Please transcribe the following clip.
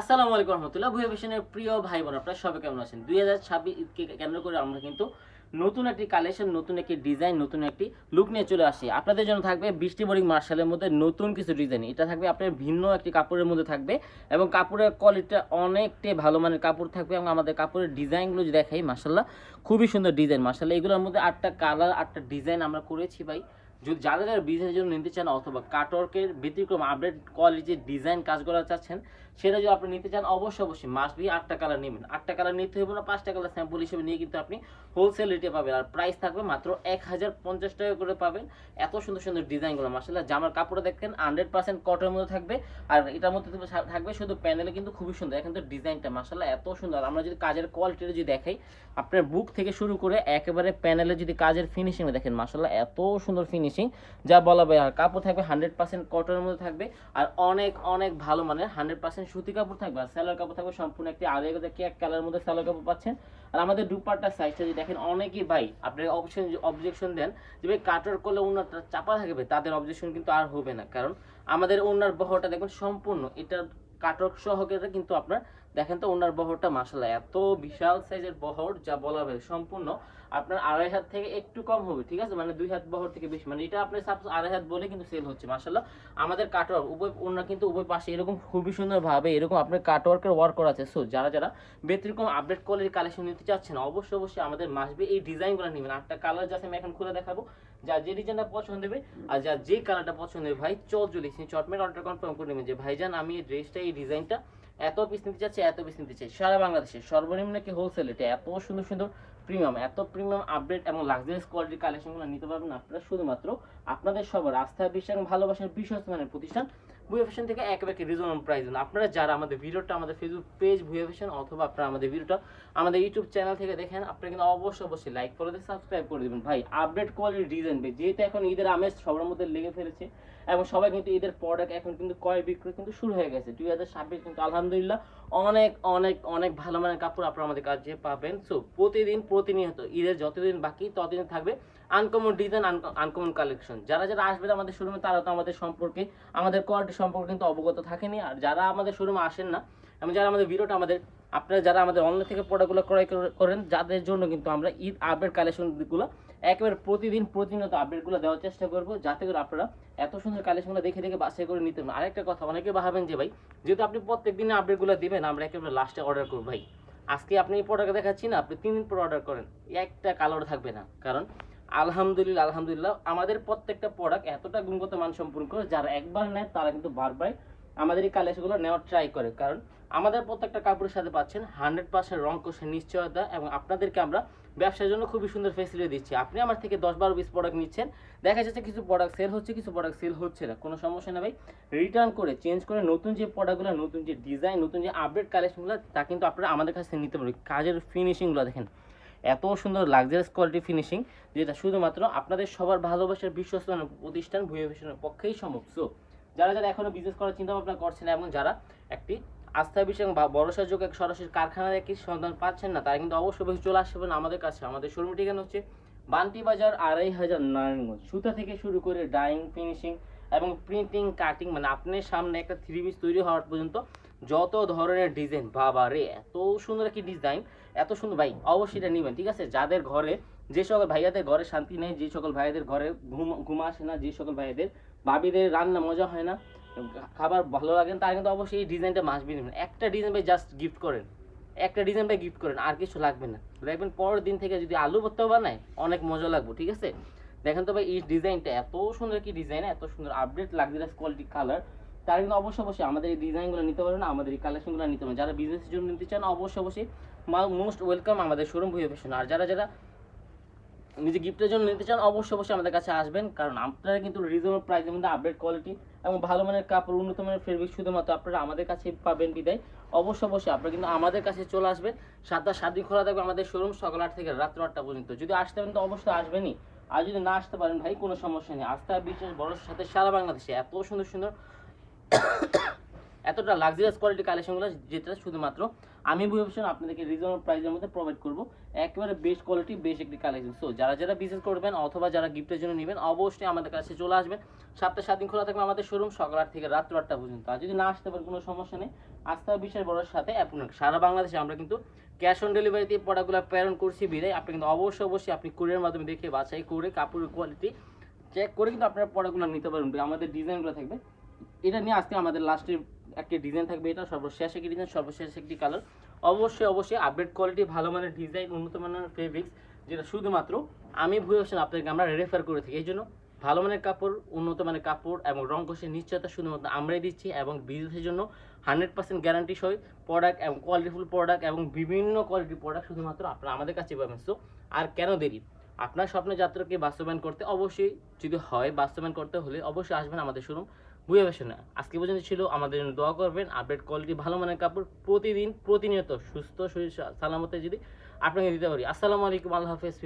আসসালামু আলাইকুম রহমতুল্লাহ। ভুয়া ফ্যাশনের প্রিয় ভাই বোন আপনারা সবাই কেমন আছেন? দুই হাজার ছাব্বিশকে কেন্দ্র করে আমরা কিন্তু নতুন একটি কালেকশন নতুন একটি ডিজাইন নতুন একটি লুক নিয়ে চলে আসি আপনাদের জন্য থাকবে বৃষ্টি বোরিং মার্শালের মধ্যে নতুন কিছু ডিজাইন এটা থাকবে আপনার ভিন্ন একটি কাপড়ের মধ্যে থাকবে এবং কাপড়ের কোয়ালিটিটা অনেকটাই ভালো মানের কাপড় থাকবে এবং আমাদের কাপড়ের ডিজাইনগুলো যদি দেখাই, মার্শাল্লাহ, খুবই সুন্দর ডিজাইন মার্শাল্লাহ, এগুলোর মধ্যে আটটা কালার আটটা ডিজাইন আমরা করেছি ভাই। যদি যারা যারা বিজনেসের জন্য নিতে চান অথবা কাটওয়ার্কের ব্যতিক্রম আপডেট কোয়ালিটির ডিজাইন কাজ করা চাচ্ছেন সেটা যদি আপনি নিতে চান, অবশ্যই অবশ্যই মাস্ট বি আটটা কালার নেবেন। আটটা কালার নিতে হবে না, পাঁচটা কালার স্যাম্পল হিসেবে নিয়ে কিন্তু আপনি হোলসেল রেটে পাবেন। আর প্রাইস থাকবে মাত্র এক হাজার পঞ্চাশ টাকা করে পাবেন। এত সুন্দর সুন্দর ডিজাইনগুলো মাসাল্লাহ জামার কাপড় দেখেন হান্ড্রেড পার্সেন্ট কটনের মধ্যে থাকবে। আর এটার মধ্যে থাকবে- শুধু প্যানেলে কিন্তু খুবই সুন্দর। এখন তো ডিজাইনটা মাসাল্লাহ এত সুন্দর। আমরা যদি কাজের কোয়ালিটিটা যদি দেখাই, আপনার বুক থেকে শুরু করে একেবারে প্যানেলে যদি কাজের ফিনিশিং দেখেন মাসাল্লাহ এত সুন্দর ফিনিশিং যা বলা আর কাপড় থাকবে হান্ড্রেড পার্সেন্ট কটনের মধ্যে থাকবে। আর অনেক অনেক ভালো মানের হান্ড্রেড পার্সেন্ট সুতি কাপড় থাকবে আর সেলার কাপড় থাকবে, সম্পূর্ণ একটি আগে দেখে এক কালারের মধ্যে সেলার কাপড় পাচ্ছেন। আর আমাদের দুপাট্টার সাইজটা যদি দেখেন, অনেকেই ভাই, আপনি অপশন অবজেকশন দেন যে ভাই কাটার করলে ওনারটা চাপা থাকবে তাদের অবজেকশন কিন্তু আর হবে না। কারণ আমাদের ওনার বহরটা দেখবেন সম্পূর্ণ এটা কাটক সহকারে কিন্তু আপনার দেখেন তো ওনার বহরটা মাসাল্লাহ এত বিশাল সাইজের বহর যা বলা হবে সম্পূর্ণ আপনার আড়াই হাত থেকে একটু কম হবে, ঠিক আছে? মানে দুই হাত বহর থেকে বেশি মানে এটা আপনি সাপোজ আড়াই হাত বলে কিন্তু সেল হচ্ছে মাসাল্লাহ আমাদের কাটওয়ার্ক উভয়, ওনার কিন্তু উভয় পাশে এরকম খুবই সুন্দরভাবে এরকম আপনার কাটওয়ার্কের ওয়ার্ক করা আছে। সো যারা যারা ব্যতিক্রম আপডেট কোয়ালিটির কালেকশন নিতে চাচ্ছেন, অবশ্যই অবশ্যই আমাদের মাসবে এই ডিজাইনগুলো নেবেন। আটটা কালার যাচ্ছে আমি এখন খুলে দেখাবো। যা যে ডিজাইনটা পছন্দ হবে আর যা যে কালারটা পছন্দ হবে, ভাই, চলে চটমেট অর্ডার কনফার্ম করে নেবেন যে, ভাইজান, আমি এই ড্রেসটা এই ডিজাইনটা এত পিস নিতে চাচ্ছে, এত পিস নিতে চাই সারা বাংলাদেশে, সর্বনিম্ন কি হোলসেল এটা এত সুন্দর সুন্দর প্রিমিয়াম এত প্রিমিয়াম আপডেট এবং লাক্সারিয়াস কোয়ালিটির কালেকশনগুলো নিতে পারবেন আপনারা। শুধুমাত্র আপনাদের সবার আস্থা, বিশ্বাস ভালোবাসার বিশ্বস্ত মানের প্রতিষ্ঠান ভুয়া ফ্যাশন থেকে একেবারে রিজনেবল প্রাইস আপনারা যারা আমাদের ভিডিওটা আমাদের ফেসবুক পেজ ভুয়া ফ্যাশন অথবা আপনারা আমাদের ভিডিওটা আমাদের ইউটিউব চ্যানেল থেকে দেখেন, আপনারা কিন্তু অবশ্যই অবশ্যই লাইক করে দিয়ে সাবস্ক্রাইব করে দেবেন। ভাই আপডেট কোয়ালিটির ডিজাইন যেহেতু এখন ঈদের আমেজ সবার মধ্যে লেগে ফেলেছে, এবং সবাই কিন্তু ঈদের প্রোডাক্ট এখন কিন্তু ক্রয় বিক্রয় কিন্তু শুরু হয়ে গেছে। দুই হাজার ছাব্বিশ কিন্তু আলহামদুলিল্লাহ অনেক অনেক অনেক ভালো মানের কাপড় আপনারা আমাদের কাছে পাবেন। সো প্রতিদিন প্রতিনিয়ত, ঈদের যতদিন বাকি ততদিন থাকবে। আনকমন ডিজাইন আনকমন কালেকশন যারা যারা আসবে আমাদের শোরুমে তারা তো আমাদের সম্পর্কে, আমাদের কোয়ালিটি সম্পর্কে কিন্তু অবগত থাকেনি। আর যারা আমাদের শোরুমে আসেন না, এবং যারা আমাদের ভিডিওটা আমাদের, আপনারা যারা আমাদের অনলাইন থেকে প্রোডাক্টগুলো ক্রয় করে- করেন, যাদের জন্য কিন্তু আমরা ঈদ আপডেট কালেকশনগুলো একেবারে প্রতিদিন, প্রতিনিয়ত আপডেটগুলো দেওয়ার চেষ্টা করব, যাতে করে আপনারা এত সুন্দর কালেকশনগুলো দেখে দেখে বাছাই করে নিতে পারেন। আরেকটা কথা, অনেকে ভাবেন যে ভাই, যেহেতু আপনি প্রত্যেক দিনে আপডেটগুলো দিবেন, আমরা একেবারে লাস্টে অর্ডার করব ভাই। আজকে আপনি এই প্রোডাক্ট দেখাচ্ছি না, আপনি তিন দিন পর অর্ডার করেন। একটা কালার থাকবে না। কারণ আলহামদুলিল্লাহ আলহামদুলিল্লাহ, আমাদের প্রত্যেকটা প্রোডাক্ট এতটা গুণগত মান সম্পূর্ণ করে যারা একবার নেয় তারা কিন্তু বারবার আমাদের এই কালেকশনগুলো নেওয়ার ট্রাই করে। কারণ আমাদের প্রত্যেকটা কাপড়ের সাথে পাচ্ছেন হান্ড্রেড পার্সেন্ট রং কোষের নিশ্চয়তা এবং আপনাদেরকে আমরা ব্যবসার জন্য খুবই সুন্দর ফেসিলিটি দিচ্ছি। আপনি আমার থেকে দশ বারো পিস প্রোডাক্ট নিচ্ছেন, দেখা যাচ্ছে কিছু প্রোডাক্ট সেল হচ্ছে, কিছু প্রোডাক্ট সেল হচ্ছে না। কোনো সমস্যা না ভাই রিটার্ন করে চেঞ্জ করে নতুন যে প্রোডাক্টগুলো নতুন যে ডিজাইন নতুন যে আপডেট কালেকশনগুলো, তা কিন্তু আপনারা আমাদের কাছ নিতে পারবেন। কাজের ফিনিশিংগুলো দেখেন এত সুন্দর লাক্সারিয়াস কোয়ালিটি ফিনিশিং যেটা শুধুমাত্র আপনাদের সবার ভালোবাসার বিশ্বস্ত প্রতিষ্ঠান ফ্যাশনের পক্ষেই সম্ভব। সো যারা যারা এখনও বিজনেস করার চিন্তা ভাবনা করছেন এবং যারা একটি আস্থা বিষয় এবং যোগ্য এক সরাসরি কারখানার একটি সন্ধান পাচ্ছেন না, তারা কিন্তু অবশ্যই চলে আসবেন আমাদের কাছে। আমাদের শোরুম ঠিকানা হচ্ছে বান্টি বাজার আড়াই হাজার নারায়ণগঞ্জ। সুতা থেকে শুরু করে ডাইং ফিনিশিং এবং প্রিন্টিং কাটিং মানে আপনার সামনে একটা থ্রি পিস তৈরি হওয়ার পর্যন্ত যত ধরনের ডিজাইন বাবা রে, এত সুন্দর একটি ডিজাইন এত সুন্দর, ভাই, অবশ্যই এটা নেবেন, ঠিক আছে? যাদের ঘরে, যে সকল ভাইয়াদের ঘরে শান্তি নেই, যে সকল ভাইয়াদের ঘরে ঘুম ঘুম আসে না, যে সকল ভাইয়াদের ভাবিদের রান্না মজা হয় না খাবার ভালো লাগে না, তারা কিন্তু অবশ্যই এই ডিজাইনটা মাসবি নেবেন। একটা ডিজাইন ভাই জাস্ট গিফট করেন, একটা ডিজাইন ভাই গিফট করেন, আর কিছু লাগবে না। দেখবেন পরের দিন থেকে যদি আলু ভর্তাও বানায়, অনেক মজা লাগবে, ঠিক আছে? দেখেন তো ভাই, এই ডিজাইনটা এত সুন্দর কি ডিজাইন এত সুন্দর আপডেট লাক্সারিয়াস কোয়ালিটি কালার তারা কিন্তু অবশ্যই অবশ্যই আমাদের এই ডিজাইনগুলো নিতে পারবেন, আমাদের এই কালেকশনগুলো নিতে পারবেন। যারা বিজনেসের জন্য নিতে চান, অবশ্যই অবশ্যই মোস্ট ওয়েলকাম আমাদের শোরুম ভুয়ে ফ্যাশন আর যারা যারা নিজে গিফটের জন্য নিতে চান, অবশ্যই অবশ্যই আমাদের কাছে আসবেন। কারণ আপনারা কিন্তু রিজনেবল প্রাইসের মধ্যে আপডেট কোয়ালিটি এবং ভালো মানের কাপড়, উন্নত মানের ফেব্রিক শুধুমাত্র আপনারা আমাদের কাছে পাবেন বিদায়। অবশ্যই অবশ্যই আপনারা কিন্তু আমাদের কাছে চলে আসবেন। সাতটা সাত খোলা থাকবে আমাদের শোরুম সকাল আট থেকে রাত্র আটটা পর্যন্ত। যদি আসতে পারেন তো অবশ্যই আসবেনই। আর যদি না আসতে পারেন ভাই, কোনো সমস্যা নেই। আস্থা, বিশ্বাস বড় সাথে সারা বাংলাদেশে এত সুন্দর সুন্দর এতটা লাক্সারিয়াস কোয়ালিটি কালেকশনগুলো যেটা শুধুমাত্র আমি ভূষণ আপনাদেরকে রিজনেবল প্রাইসের মধ্যে প্রোভাইড করব। একেবারে বেস্ট কোয়ালিটি বেস্ট একটি কালেকশন সো যারা যারা বিজনেস করবেন অথবা যারা গিফটের জন্য নেবেন, অবশ্যই আমাদের কাছে চলে আসবেন। সপ্তাহে সাত দিন খোলা থাকবে আমাদের শোরুম সকাল আট থেকে রাত্র আটটা পর্যন্ত। আর যদি না আসতে পারেন, কোনো সমস্যা নেই। হবে বিশেষ বড়োর সাথে আপনার সারা বাংলাদেশে আমরা কিন্তু ক্যাশ অন ডেলিভারিতে প্রোডাক্টগুলো প্রেরণ করছি বিদায়। আপনি কিন্তু অবশ্যই অবশ্যই আপনি কুরিয়ার মাধ্যমে দেখে বাছাই করে, কাপড়ের কোয়ালিটি চেক করে কিন্তু আপনারা প্রোডাক্টগুলো নিতে পারবেন। আমাদের ডিজাইনগুলো থাকবে এটা নিয়ে আজকে আমাদের লাস্টের একটা ডিজাইন থাকবে, এটা সর্বশেষ একটি ডিজাইন সর্বশেষ একটি কালার অবশ্যই অবশ্যই আপডেট কোয়ালিটি ভালো মানের ডিজাইন উন্নত মানের ফেব্রিক্স যেটা শুধুমাত্র আমি ভুয়ে হোসেন আপনাকে আমরা রেফার করে থাকি। এই জন্য ভালো মানের কাপড়, উন্নত মানের কাপড় এবং রং কষের নিশ্চয়তা শুধুমাত্র আমরাই দিচ্ছি এবং বিজনেসের জন্য হান্ড্রেড পার্সেন্ট গ্যারান্টি সহ প্রোডাক্ট এবং কোয়ালিটিফুল প্রোডাক্ট এবং বিভিন্ন কোয়ালিটির প্রোডাক্ট শুধুমাত্র আপনারা আমাদের কাছে পাবেন। সো আর কেন দেরি? আপনার স্বপ্নের যাত্রাকে বাস্তবায়ন করতে অবশ্যই যদি হয়, বাস্তবায়ন করতে হলে অবশ্যই আসবেন আমাদের শোরুম বুঝে পারছেন না? আজকে পর্যন্ত ছিল, আমাদের জন্য দোয়া করবেন আপডেট কোয়ালিটি ভালো মানের কাপড় প্রতিদিন, প্রতিনিয়ত সুস্থ, শরীর সালামতে যদি আপনাকে দিতে পারি। আসসালামু আলাইকুম, আল্লাহ হাফেজ